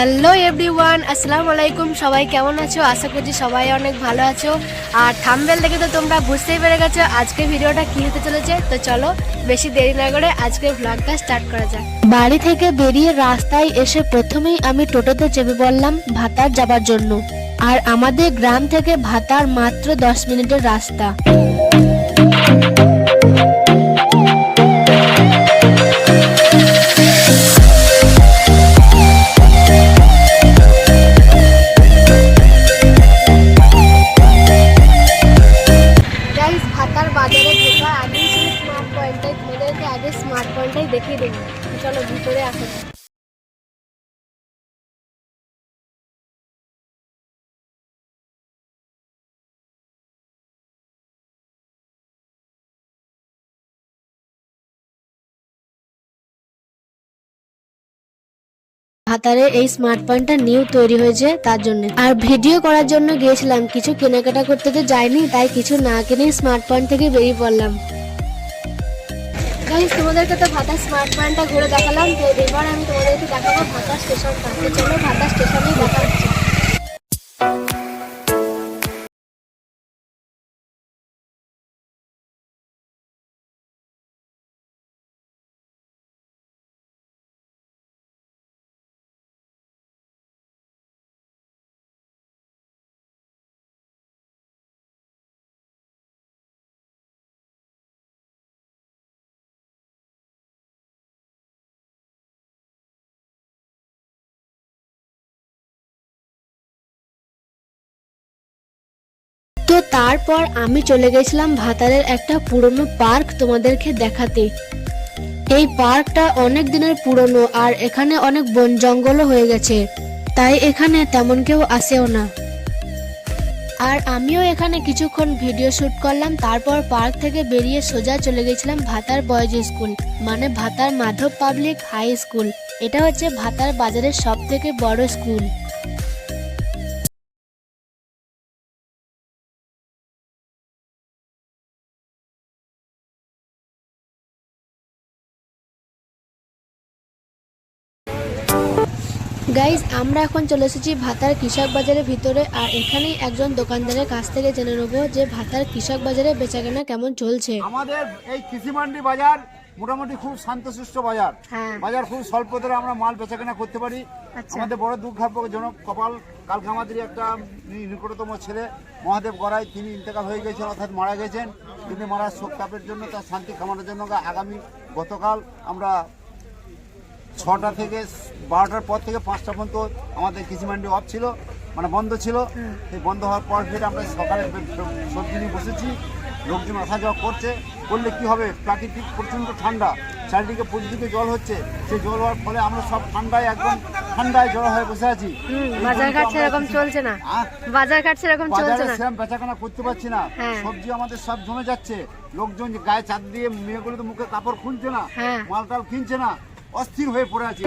Hello everyone আসসালামু আলাইকুম সবাই কেমন আছো? আশা করছি সবাই অনেক ভালো আছো। আর থাম্বেল দেখে তো তোমরা বুঝতেই পেরে গেছো আজকে ভিডিওটা কি হতে চলেছে। তো চলো, বেশি দেরি না করে আজকের ব্লগটা স্টার্ট করা যাক। বাড়ি থেকে বেরিয়ে রাস্তায় এসে প্রথমেই আমি টোটোতে চেপে পড়লাম ভাতার যাবার জন্য। আর আমাদের গ্রাম থেকে ভাতার মাত্র দশ মিনিটের রাস্তা। বাজারে ঢোকা আগেই স্মার্ট পয়েন্টটাই তোমাদেরকে আগে স্মার্ট পয়েন্টটাই দেখিয়ে দেবো। চলো ভিতরে আসো। ভাতারে এই স্মার্ট পয়েন্টটা নিউ তৈরি হয়েছে তার জন্য। আর ভিডিও করার জন্য গিয়েছিলাম, কিছু কেনাকাটা করতে তো যাইনি, তাই কিছু না কিনে স্মার্ট পয়েন্ট থেকে বেরিয়ে পড়লাম। তোমাদেরকে তো ভাতা স্মার্ট পয়েন্টটা ঘুরে দেখালাম, তো এবার আমি তোমাদেরকে দেখাবো ভাতা স্টেশনটা চলো ভাতা স্টেশনেই দেখা তো তারপর আমি চলে গেছিলাম ভাতারের একটা পুরনো পার্ক তোমাদেরকে দেখাতে। এই পার্কটা অনেক দিনের পুরনো আর এখানে অনেক বন জঙ্গলও হয়ে গেছে। তাই এখানে তেমন কেউ আসেও না। আর আমিও এখানে কিছুক্ষণ ভিডিও শুট করলাম, তারপর পার্ক থেকে বেরিয়ে সোজা চলে গেছিলাম ভাতার বয়েজ স্কুল মানে ভাতার মাধব পাবলিক হাই স্কুল। এটা হচ্ছে ভাতার বাজারের সব থেকে বড় স্কুল। গাইজ আমরা এখন চলে এসেছি ভাতার কৃষক বাজারের ভিতরে আর এখানেই একজন দোকানদারের কাছ থেকে জেনে নেব যে ভাতার কৃষক বাজারে বেচাকেনা কেমন চলছে আমাদের এই কৃষি মান্ডি বাজার মোটামুটি খুব শান্তশিষ্ট বাজার হ্যাঁ। বাজার খুব স্বল্প দরে আমরা মাল বেচাকেনা করতে পারি আচ্ছা। আমাদের বড় দুর্ভাগ্যজনক কপাল কালকে আমাদের একটা নিকটতম ছেলে মহাদেব গড়াই তিনি ইন্তেকাল হয়ে গেছেন অর্থাৎ মারা গেছেন তিনি মারা শোক তাপের জন্য তার শান্তি কামানোর জন্য আগামী গতকাল আমরা ছটা থেকে বারোটার পর থেকে পাঁচটা পর্যন্ত আমাদের কৃষি মান্ডি অফ ছিল মানে বন্ধ ছিল। সেই বন্ধ হওয়ার পর ফের আমরা সকালে সবজি নিয়ে বসেছি লোকজন আসা যাওয়া করছে। করলে কি হবে? প্রাকৃতিক প্রচণ্ড ঠান্ডা চারিদিকে প্রতিদিকে জল হচ্ছে। সেই জল হওয়ার ফলে আমরা সব ঠান্ডায় একদম ঠান্ডায় জল হয়ে বসে আছি। হুম, বাজার ঘাট সেরকম চলছে না। বাজার ঘাট সেরকম চলছে না। সেরকম বেচাকেনা করতে পারছি না। হ্যাঁ। সবজি আমাদের সব জমে যাচ্ছে। লোকজন যে গায়ে চাপ দিয়ে মেয়েগুলো তো মুখে কাপড় খুলছে না। হ্যাঁ। মাল টাল কিনছে না। অস্থির হয়ে পড়ে আছে।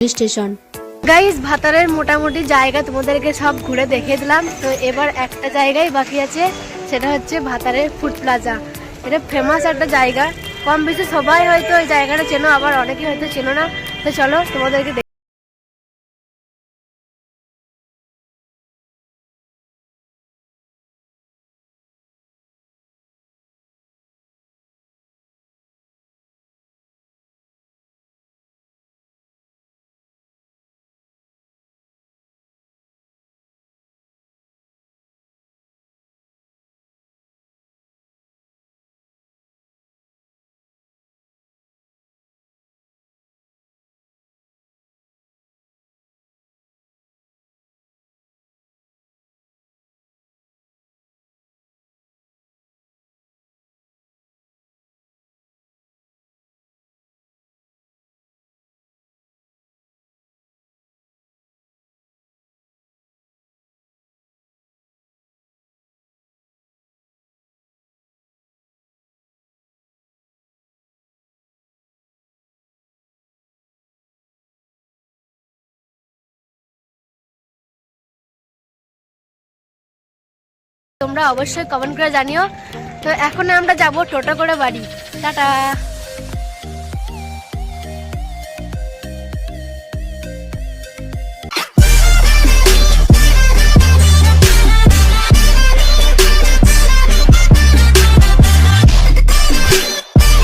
স্টেশন গাইস ভাতারের মোটামুটি জায়গা তোমাদেরকে সব ঘুরে দেখিয়ে দিলাম। তো এবার একটা জায়গায় বাকি আছে, সেটা হচ্ছে ভাতারের ফুড প্লাজা এটা ফেমাস একটা জায়গা। কম বেশি সবাই হয়তো ওই জায়গাটা চেনো, আবার অনেকেই হয়তো চেনো না। তো চলো তোমাদেরকে তোমরা অবশ্যই কমেন্ট করে জানিও। তো এখন আমরা যাব টোটো করে বাড়ি। টাটা।